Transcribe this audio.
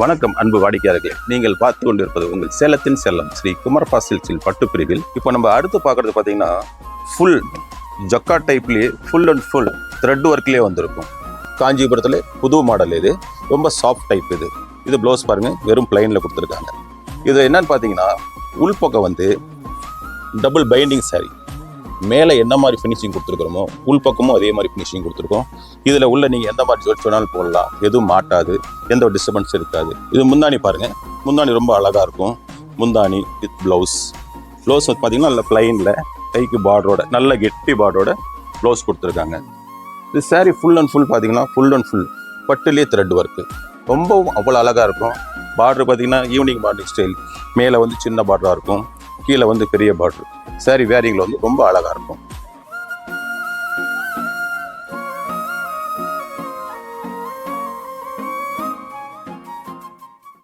வணக்கம் அன்பு வாடிக்கையாளர்களே. நீங்கள் பார்த்து கொண்டிருப்பது உங்கள் சேலத்தின் செல்லம் ஸ்ரீ குமரப்பா சில்ஸின் பட்டு பிரிவில் இப்போ நம்ம அடுத்து பார்க்குறது பார்த்தீங்கன்னா ஃபுல் ஜொக்கா டைப்லேயே ஃபுல் அண்ட் ஃபுல் த்ரெட் ஒர்க்லேயே வந்திருக்கும். காஞ்சிபுரத்தில் புது மாடல் இது. ரொம்ப சாஃப்ட் டைப் இது. இது ப்ளவுஸ் பாருங்கள் வெறும் பிளைனில் கொடுத்துருக்காங்க. இது என்னன்னு பார்த்தீங்கன்னா உள்பக்கம் வந்து டபுள் பைண்டிங் சாரீ மேலே என்ன மாதிரி ஃபினிஷிங் கொடுத்துருக்குறோமோ உள் பக்கமும் அதே மாதிரி ஃபினிஷிங் கொடுத்துருக்கோம். இதில் உள்ள நீங்கள் எந்த மாதிரி ஜோட் வேணாலும் போடலாம். எதுவும் மாட்டாது. எந்த ஒரு டிஸ்டர்பன்ஸ் இருக்காது. இது முந்தானி பாருங்கள் முந்தானி ரொம்ப அழகாக இருக்கும். முந்தானி வித் ப்ளவுஸ் ப்ளவுஸ் வந்து பார்த்தீங்கன்னா நல்ல ப்ளைனில் கைக்கு பார்டரோட நல்ல கெட்டி பார்டரோட ப்ளவுஸ் கொடுத்துருக்காங்க. இது saree ஃபுல் அண்ட் ஃபுல் பார்த்தீங்கன்னா ஃபுல் அண்ட் ஃபுல் பட்டுலேயே த்ரெட் ஒர்க்கு ரொம்பவும் அவ்வளோ அழகாக இருக்கும். பார்டர் பார்த்தீங்கன்னா ஈவினிங் பார்டர் ஸ்டைல் மேலே வந்து சின்ன பார்டராக இருக்கும். கீழே வந்து பெரிய பார்டர் சாரி வேரிங்கில் வந்து ரொம்ப அழகாக இருக்கும்.